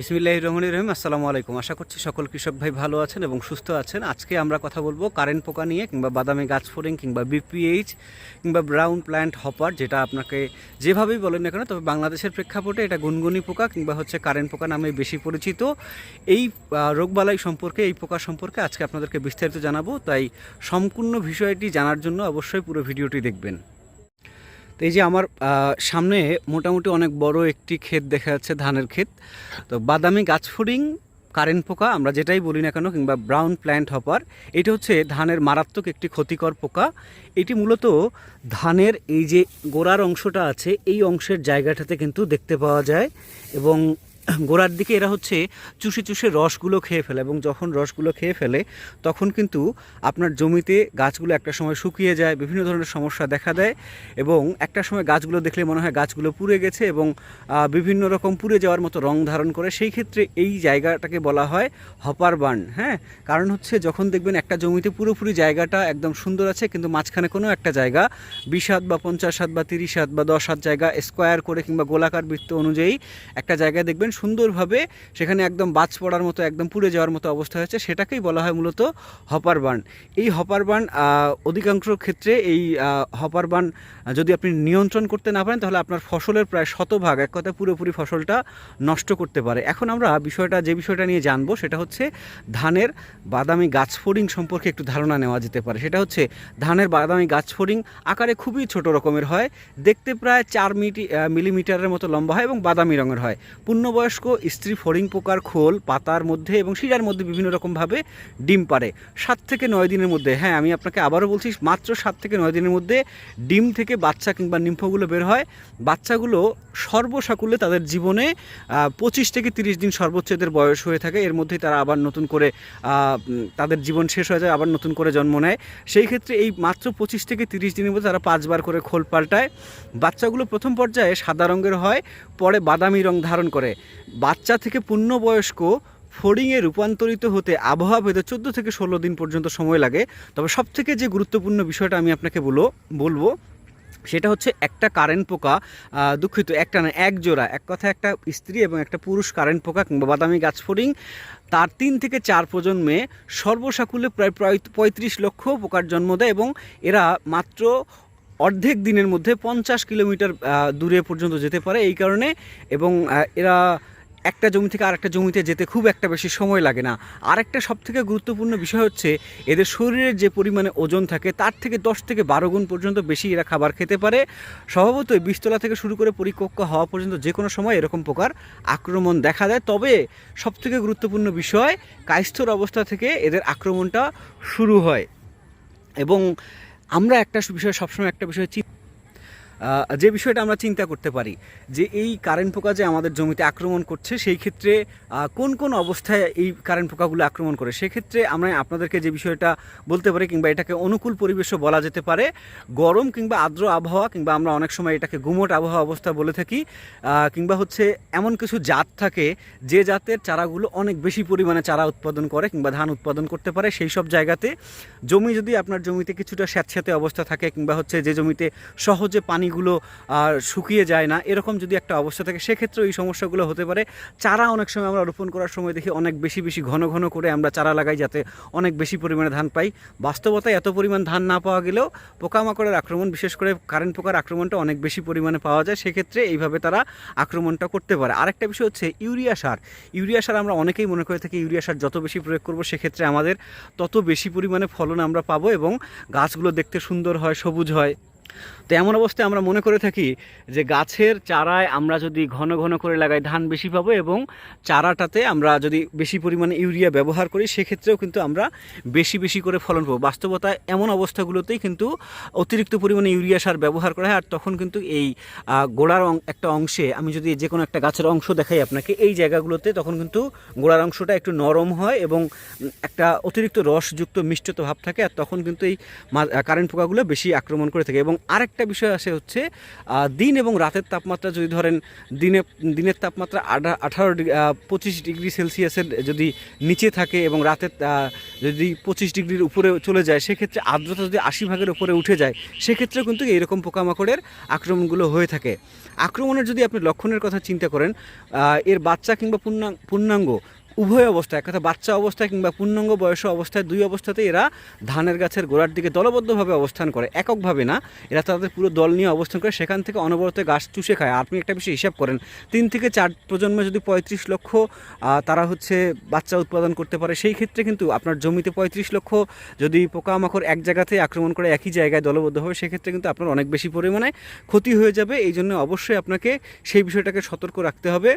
বিসমিল্লাহ রহমান রহিম, আসসালামু আলাইকুম। আশা করছি সকল কৃষক ভাই ভালো আছেন এবং সুস্থ আছেন। আজকে আমরা কথা বলব কারেন্ট পোকা নিয়ে কিংবা বাদামি গাছ ফোরিং কিংবা বিপিএইচ কিংবা ব্রাউন প্ল্যান্ট হপার যেটা আপনাকে যেভাবেই বলেন না কেন, তবে বাংলাদেশের প্রেক্ষাপটে এটা গুনগুনি পোকা কিংবা হচ্ছে কারেন্ট পোকা নামে বেশি পরিচিত। এই রোগবালাই সম্পর্কে, এই পোকা সম্পর্কে আজকে আপনাদেরকে বিস্তারিত জানাব। তাই সম্পূর্ণ বিষয়টি জানার জন্য অবশ্যই পুরো ভিডিওটি দেখবেন। তো এই যে আমার সামনে মোটামুটি অনেক বড় একটি ক্ষেত দেখা যাচ্ছে, ধানের ক্ষেত। তো বাদামি গাছফড়িং কারেন্ট পোকা, আমরা যেটাই বলি না কেন, কিংবা ব্রাউন প্ল্যান্ট হপার, এটা হচ্ছে ধানের মারাত্মক একটি ক্ষতিকর পোকা। এটি মূলত ধানের এই যে গোড়ার অংশটা আছে, এই অংশের জায়গাটাতে কিন্তু দেখতে পাওয়া যায় এবং গোড়ার দিকে এরা হচ্ছে চুষে চুষে রসগুলো খেয়ে ফেলে এবং যখন রসগুলো খেয়ে ফেলে, তখন কিন্তু আপনার জমিতে গাছগুলো একটা সময় শুকিয়ে যায়, বিভিন্ন ধরনের সমস্যা দেখা দেয় এবং একটা সময় গাছগুলো দেখলে মনে হয় গাছগুলো পুড়ে গেছে এবং বিভিন্ন রকম পুড়ে যাওয়ার মতো রং ধারণ করে। সেই ক্ষেত্রে এই জায়গাটাকে বলা হয় হপার বার্ন হ্যাঁ? কারণ হচ্ছে যখন দেখবেন একটা জমিতে পুরোপুরি জায়গাটা একদম সুন্দর আছে, কিন্তু মাঝখানে কোনো একটা জায়গা বিশ হাত বা পঞ্চাশ হাত বা তিরিশ হাত বা দশ হাত জায়গা স্কোয়ার করে কিংবা গোলাকার বৃত্ত অনুযায়ী একটা জায়গায় দেখবেন সুন্দরভাবে সেখানে একদম বাজ পড়ার মতো, একদম পুড়ে যাওয়ার মতো অবস্থা হয়েছে। সেটাকেই বলা হয় মূলত হপার বার্ন। এই হপার বার্ন অধিকাংশ ক্ষেত্রে এই হপার বার্ন যদি আপনি নিয়ন্ত্রণ করতে না পারেন, তাহলে আপনার ফসলের প্রায় শতভাগ, এক কথা পুরোপুরি ফসলটা নষ্ট করতে পারে। এখন আমরা বিষয়টা, যে বিষয়টা নিয়ে জানব, সেটা হচ্ছে ধানের বাদামি গাছ ফড়িং সম্পর্কে একটু ধারণা নেওয়া যেতে পারে। সেটা হচ্ছে ধানের বাদামি গাছ ফড়িং আকারে খুবই ছোট রকমের হয়, দেখতে প্রায় চার মিটি মিলিমিটারের মতো লম্বা হয় এবং বাদামি রঙের হয়। পূর্ণবয়স্ক স্ত্রী ফড়িং পোকার খোল, পাতার মধ্যে এবং শিরার মধ্যে বিভিন্ন রকমভাবে ডিম পারে সাত থেকে নয় দিনের মধ্যে হ্যাঁ আমি আপনাকে আবারও বলছি, মাত্র সাত থেকে নয় দিনের মধ্যে ডিম থেকে বাচ্চা কিংবা নিম্ফগুলো বের হয়। বাচ্চাগুলো সর্বসাকুল্যে তাদের জীবনে পঁচিশ থেকে তিরিশ দিন সর্বোচ্চ এদের বয়স হয়ে থাকে। এর মধ্যেই তারা আবার নতুন করে তাদের জীবন শেষ হয়ে যায়, আবার নতুন করে জন্ম নেয়। সেই ক্ষেত্রে এই মাত্র পঁচিশ থেকে তিরিশ দিনের মধ্যে তারা পাঁচবার করে খোল পাল্টায়। বাচ্চাগুলো প্রথম পর্যায়ে সাদা রঙের হয়, পরে বাদামি রং ধারণ করে। বাচ্চা থেকে পূর্ণবয়স্ক ফড়িংয়ে রূপান্তরিত হতে আবহাওয়া ভেদে চোদ্দ থেকে ষোলো দিন পর্যন্ত সময় লাগে। তবে সবথেকে যে গুরুত্বপূর্ণ বিষয়টা আমি আপনাকে বলো, বলব, সেটা হচ্ছে একটা কারেন্ট পোকা দুঃখিত, একটা না, এক জোড়া। এক কথা একটা স্ত্রী এবং একটা পুরুষ কারেন্ট পোকা কিংবা বাদামি গাছ ফড়িং, তার তিন থেকে চার প্রজন্মে সর্বসাকুল্যে প্রায় প্রায় পঁয়ত্রিশ লক্ষ পোকার জন্ম দেয় এবং এরা মাত্র অর্ধেক দিনের মধ্যে পঞ্চাশ কিলোমিটার দূরে পর্যন্ত যেতে পারে এই কারণে। এবং এরা একটা জমি থেকে আরেকটা জমিতে যেতে খুব একটা বেশি সময় লাগে না। আরেকটা সব থেকে গুরুত্বপূর্ণ বিষয় হচ্ছে, এদের শরীরের যে পরিমাণে ওজন থাকে, তার থেকে দশ থেকে বারো গুণ পর্যন্ত বেশি এরা খাবার খেতে পারে। স্বভাবতই বীজতলা থেকে শুরু করে পরিপক্ক হওয়া পর্যন্ত যে কোনো সময় এরকম প্রকার আক্রমণ দেখা দেয়। তবে সবথেকে গুরুত্বপূর্ণ বিষয়, কায়স্থর অবস্থা থেকে এদের আক্রমণটা শুরু হয়। এবং আমরা একটা বিষয় সবসময় একটা বিষয় যে বিষয়টা আমরা চিন্তা করতে পারি, যে এই কারেন্ট পোকা যে আমাদের জমিতে আক্রমণ করছে, সেই ক্ষেত্রে কোন কোন অবস্থায় এই কারেন্ট পোকাগুলো আক্রমণ করে? সেক্ষেত্রে আমরা আপনাদেরকে যে বিষয়টা বলতে পারি কিংবা এটাকে অনুকূল পরিবেশও বলা যেতে পারে, গরম কিংবা আর্দ্র আবহাওয়া, কিংবা আমরা অনেক সময় এটাকে গুমট আবহাওয়া অবস্থা বলে থাকি কিংবা হচ্ছে এমন কিছু জাত থাকে, যে জাতের চারাগুলো অনেক বেশি পরিমাণে চারা উৎপাদন করে কিংবা ধান উৎপাদন করতে পারে, সেই সব জায়গাতে। জমি যদি আপনার জমিতে কিছুটা স্যাঁতস্যাঁতে অবস্থা থাকে কিংবা হচ্ছে যে জমিতে সহজে পানিগুলো শুকিয়ে যায় না, এরকম যদি একটা অবস্থা থাকে সেক্ষেত্রে এই সমস্যাগুলো হতে পারে। চারা অনেক সময় আমরা রোপণ করার সময় দেখি অনেক বেশি বেশি ঘন ঘন করে আমরা চারা লাগাই যাতে অনেক বেশি পরিমাণে ধান পাই। বাস্তবতায় এত পরিমাণ ধান না পাওয়া গেলেও পোকামাকড়ের আক্রমণ, বিশেষ করে কারেন্ট পোকার আক্রমণটা অনেক বেশি পরিমাণে পাওয়া যায়, সেক্ষেত্রে এইভাবে তারা আক্রমণটা করতে পারে। আরেকটা বিষয় হচ্ছে ইউরিয়া সার। ইউরিয়া সার আমরা অনেকেই মনে করে থাকি ইউরিয়া সার যত বেশি প্রয়োগ করব, সেক্ষেত্রে আমাদের তত বেশি পরিমাণে ফলন আমরা পাবো এবং গাছগুলো দেখতে সুন্দর হয়, সবুজ হয়। তো এমন অবস্থায় আমরা মনে করে থাকি যে গাছের চারায় আমরা যদি ঘন ঘন করে লাগাই, ধান বেশি পাবো এবং চারাটাতে আমরা যদি বেশি পরিমাণে ইউরিয়া ব্যবহার করি, সেক্ষেত্রেও কিন্তু আমরা বেশি বেশি করে ফলন পাবো। বাস্তবতায় এমন অবস্থাগুলোতেই কিন্তু অতিরিক্ত পরিমাণে ইউরিয়া সার ব্যবহার করা হয়, আর তখন কিন্তু এই গোড়ার একটা অংশে আমি যদি যে কোনো একটা গাছের অংশ দেখাই আপনাকে, এই জায়গাগুলোতে তখন কিন্তু গোড়ার অংশটা একটু নরম হয় এবং একটা অতিরিক্ত রসযুক্ত মিষ্টত ভাব থাকে, আর তখন কিন্তু এই কারেন্ট পোকাগুলো বেশি আক্রমণ করে থাকে। এবং আরেকটা আরেকটা বিষয় আসে হচ্ছে দিন এবং রাতের তাপমাত্রা যদি ধরেন দিনে, দিনের তাপমাত্রা আঠা- আঠারো ডিগ্রি পঁচিশ ডিগ্রি সেলসিয়াসের যদি নিচে থাকে এবং রাতের যদি পঁচিশ ডিগ্রির উপরে চলে যায়, সেক্ষেত্রে আর্দ্রতা যদি আশি ভাগের উপরে উঠে যায়, সেক্ষেত্রেও কিন্তু এইরকম পোকামাকড়ের আক্রমণগুলো হয়ে থাকে। আক্রমণের যদি আপনি লক্ষণের কথা চিন্তা করেন এর বাচ্চা কিংবা পূর্ণাঙ্গ উভয় অবস্থায় কথা বাচ্চা অবস্থায় কিংবা পূর্ণাঙ্গ বয়স অবস্থায় দুই অবস্থাতে এরা ধানের গাছের গোড়ার দিকে দলবদ্ধভাবে অবস্থান করে, এককভাবে না। এরা তাদের পুরো দল নিয়ে অবস্থান করে, সেখান থেকে অনবরত গাছ চুষে খায়। আপনি একটা বিষয় হিসাব করেন, তিন থেকে চার প্রজন্মে যদি পঁয়ত্রিশ লক্ষ তারা হচ্ছে বাচ্চা উৎপাদন করতে পারে, সেই ক্ষেত্রে কিন্তু আপনার জমিতে পঁয়ত্রিশ লক্ষ যদি পোকামাকড় এক জায়গাতে আক্রমণ করে একই জায়গায় দলবদ্ধভাবে সেক্ষেত্রে কিন্তু আপনার অনেক বেশি পরিমাণে ক্ষতি হয়ে যাবে। এই জন্য অবশ্যই আপনাকে সেই বিষয়টাকে সতর্ক রাখতে হবে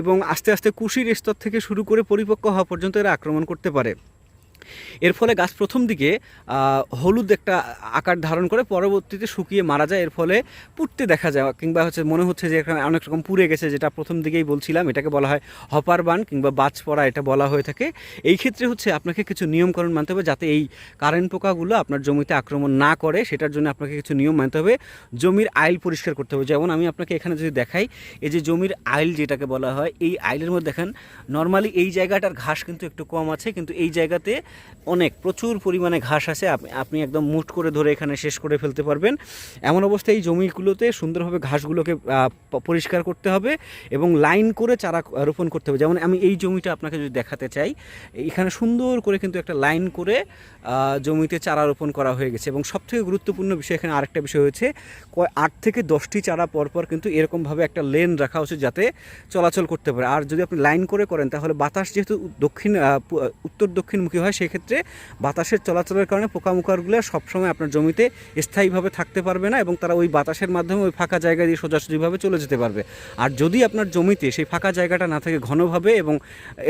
এবং আস্তে আস্তে কুশির স্তর থেকে শুরু করে পরিপক্ক হওয়া পর্যন্ত এরা আক্রমণ করতে পারে। এর ফলে গাছ প্রথম দিকে হলুদ একটা আকার ধারণ করে পরবর্তীতে শুকিয়ে মারা যায়। এর ফলে পুড়তে দেখা যায় কিংবা হচ্ছে মনে হচ্ছে যে এখানে অনেক রকম পুড়ে গেছে, যেটা প্রথম দিকেই বলছিলাম। এটাকে বলা হয় হপার বান কিংবা বাজ পড়া এটা বলা হয়ে থাকে। এই ক্ষেত্রে হচ্ছে আপনাকে কিছু নিয়মকরণ মানতে হবে যাতে এই কারেন্ট পোকাগুলো আপনার জমিতে আক্রমণ না করে। সেটার জন্য আপনাকে কিছু নিয়ম মানতে হবে। জমির আইল পরিষ্কার করতে হবে। যেমন আমি আপনাকে এখানে যদি দেখাই, এই যে জমির আইল যেটাকে বলা হয়, এই আইলের মধ্যে দেখেন নর্মালি এই জায়গাটার ঘাস কিন্তু একটু কম আছে, কিন্তু এই জায়গাতে অনেক, প্রচুর পরিমাণে ঘাস আছে আপনি একদম মুঠ করে ধরে এখানে শেষ করে ফেলতে পারবেন। এমন অবস্থায় এই জমিগুলোতে সুন্দরভাবে ঘাসগুলোকে পরিষ্কার করতে হবে এবং লাইন করে চারা রোপণ করতে হবে। যেমন আমি এই জমিটা আপনাকে যদি দেখাতে চাই, এখানে সুন্দর করে কিন্তু একটা লাইন করে জমিতে চারা রোপণ করা হয়ে গেছে। এবং সবথেকে গুরুত্বপূর্ণ বিষয় এখানে আরেকটা বিষয় হয়েছে, কয়, আট থেকে দশটি চারা পরপর কিন্তু এরকমভাবে একটা লেন রাখা উচিত যাতে চলাচল করতে পারে। আর যদি আপনি লাইন করে করেন, তাহলে বাতাস যেহেতু দক্ষিণ উত্তর দক্ষিণমুখী হয় সেক্ষেত্রে বাতাসের চলাচলের কারণে পোকামুখারগুলো সবসময় আপনার জমিতে স্থায়ীভাবে থাকতে পারবে না এবং তারা ওই বাতাসের মাধ্যমে ওই ফাঁকা জায়গা দিয়ে সোজাসুজিভাবে চলে যেতে পারবে। আর যদি আপনার জমিতে সেই ফাঁকা জায়গাটা না থাকে ঘনভাবে এবং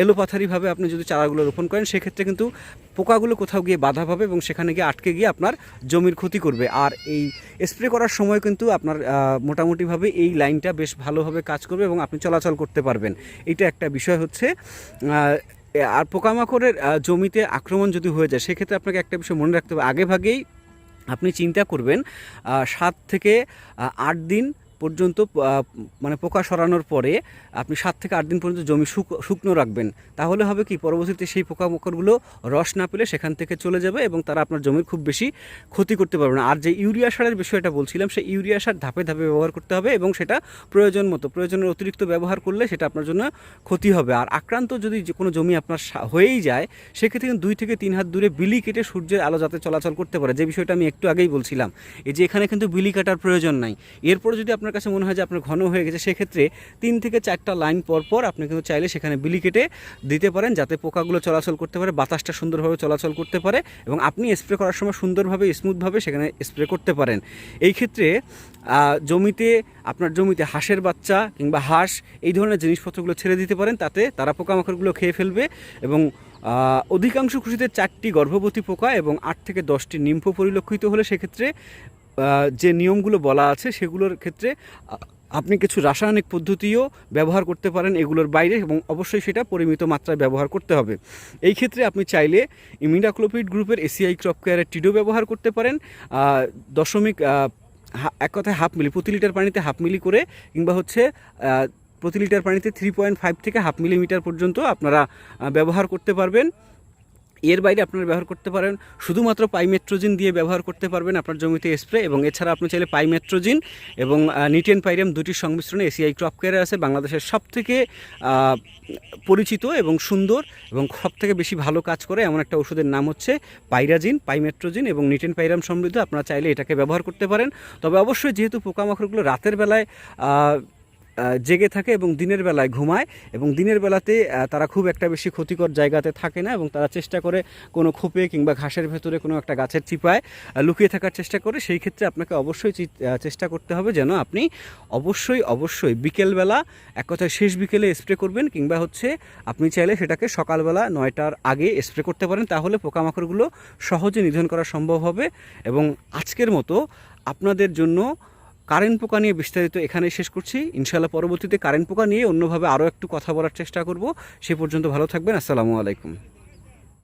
এলোপাথারিভাবে আপনি যদি চারাগুলো রোপণ করেন, সেক্ষেত্রে কিন্তু পোকাগুলো কোথাও গিয়ে বাধা পাবে এবং সেখানে গিয়ে আটকে গিয়ে আপনার জমির ক্ষতি করবে। আর এই স্প্রে করার সময় কিন্তু আপনার মোটামুটিভাবে এই লাইনটা বেশ ভালোভাবে কাজ করবে এবং আপনি চলাচল করতে পারবেন। এটা একটা বিষয় হচ্ছে আর পোকামাকড়ের জমিতে আক্রমণ যদি হয়ে যায়, সেক্ষেত্রে আপনাকে একটা বিষয় মনে রাখতে হবে। আগেভাগেই আপনি চিন্তা করবেন সাত থেকে আট দিন পর্যন্ত মানে পোকা সরানোর পরে আপনি সাত থেকে আট দিন পর্যন্ত জমি শুক- শুকনো রাখবেন। তাহলে হবে কি, পরবর্তীতে সেই পোকামাকড়গুলো রস না পেলে সেখান থেকে চলে যাবে এবং তারা আপনার জমির খুব বেশি ক্ষতি করতে পারবে না। আর যে ইউরিয়া সারের বিষয়টা বলছিলাম, সেই ইউরিয়া সার ধাপে ধাপে ব্যবহার করতে হবে এবং সেটা প্রয়োজন মতো, প্রয়োজনের অতিরিক্ত ব্যবহার করলে সেটা আপনার জন্য ক্ষতি হবে। আর আক্রান্ত যদি যে কোনো জমি আপনার হয়েই যায়, সেক্ষেত্রে কিন্তু দুই থেকে তিন হাত দূরে বিলি কেটে সূর্যের আলো যাতে চলাচল করতে পারে। যে বিষয়টা আমি একটু আগেই বলছিলাম, এই যে এখানে কিন্তু বিলি কাটার প্রয়োজন নাই। এরপরে যদি আপনার কাছে মনে হয় যে আপনার ঘন হয়ে গেছে, সেক্ষেত্রে তিন থেকে চারটা লাইন পর পর আপনি কিন্তু চাইলে সেখানে বিলি কেটে দিতে পারেন, যাতে পোকাগুলো চলাচল করতে পারে, বাতাসটা সুন্দরভাবে চলাচল করতে পারে এবং আপনি স্প্রে করার সময় সুন্দরভাবে স্মুথভাবে সেখানে স্প্রে করতে পারেন। এই ক্ষেত্রে জমিতে, আপনার জমিতে হাঁসের বাচ্চা কিংবা হাঁস এই ধরনের জিনিসপত্রগুলো ছেড়ে দিতে পারেন, তাতে তারা পোকামাকড়গুলো খেয়ে ফেলবে এবং অধিকাংশ খুশিতে চারটি গর্ভবতী পোকা এবং আট থেকে দশটি নিম্ফ পরিলক্ষিত হলে সেক্ষেত্রে যে নিয়মগুলো বলা আছে সেগুলোর ক্ষেত্রে আপনি কিছু রাসায়নিক পদ্ধতিও ব্যবহার করতে পারেন এগুলোর বাইরে এবং অবশ্যই সেটা পরিমিত মাত্রায় ব্যবহার করতে হবে। এই ক্ষেত্রে আপনি চাইলে ইমিডাক্লোপিড গ্রুপের এসিআই ক্রপ কেয়ারের টিডো ব্যবহার করতে পারেন দশমিক এক কথায় হাফ মিলি, প্রতি লিটার পানিতে হাফ মিলি করে কিংবা হচ্ছে প্রতি লিটার পানিতে থ্রি পয়েন্ট ফাইভ থেকে হাফ মিলিমিটার পর্যন্ত আপনারা ব্যবহার করতে পারবেন। এর বাইরে আপনারা ব্যবহার করতে পারেন। শুধুমাত্র পাইমেট্রোজিন দিয়ে ব্যবহার করতে পারবেন আপনার জমিতে স্প্রে এবং এছাড়া আপনি চাইলে পাইমেট্রোজিন এবং নিটেন পাইরাম দুটির সংমিশ্রণে এসিআই ক্রপ কেয়ারে আছে। বাংলাদেশের সবথেকে পরিচিত এবং সুন্দর এবং সবথেকে বেশি ভালো কাজ করে এমন একটা ওষুধের নাম হচ্ছে পাইরাজিন, পাইমেট্রোজিন এবং নিটেন পাইরাম সমৃদ্ধ। আপনারা চাইলে এটাকে ব্যবহার করতে পারেন। তবে অবশ্যই যেহেতু পোকামাকড়গুলো রাতের বেলায় জেগে থাকে এবং দিনের বেলায় ঘুমায় এবং দিনের বেলাতে তারা খুব একটা বেশি ক্ষতিকর জায়গাতে থাকে না এবং তারা চেষ্টা করে কোনো খোপে কিংবা ঘাসের ভেতরে কোনো একটা গাছের চিপায় লুকিয়ে থাকার চেষ্টা করে। সেই ক্ষেত্রে আপনাকে অবশ্যই চেষ্টা করতে হবে যেন আপনি অবশ্যই অবশ্যই বিকেলবেলা এক কথায় শেষ বিকেলে স্প্রে করবেন কিংবা হচ্ছে আপনি চাইলে সেটাকে সকালবেলা নয়টার আগে স্প্রে করতে পারেন। তাহলে পোকামাকড়গুলো সহজে নিধন করা সম্ভব হবে এবং আজকের মতো আপনাদের জন্য কারেন্ট পোকা নিয়ে বিস্তারিত এখানে শেষ করছি। ইনশাল্লাহ পরবর্তীতে কারেন্ট পোকা নিয়ে অন্যভাবে আরও একটু কথা বলার চেষ্টা করব। সে পর্যন্ত ভালো থাকবেন। আসসালামু আলাইকুম।